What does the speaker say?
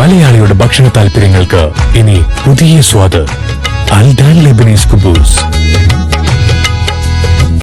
മലയാളിയുടെ ഭക്ഷണ താല്പര്യങ്ങൾക്ക് ഇനി പുതിയ സ്വാദ്. അൽഡാൻ ലെബനീസ് കുബൂസ്.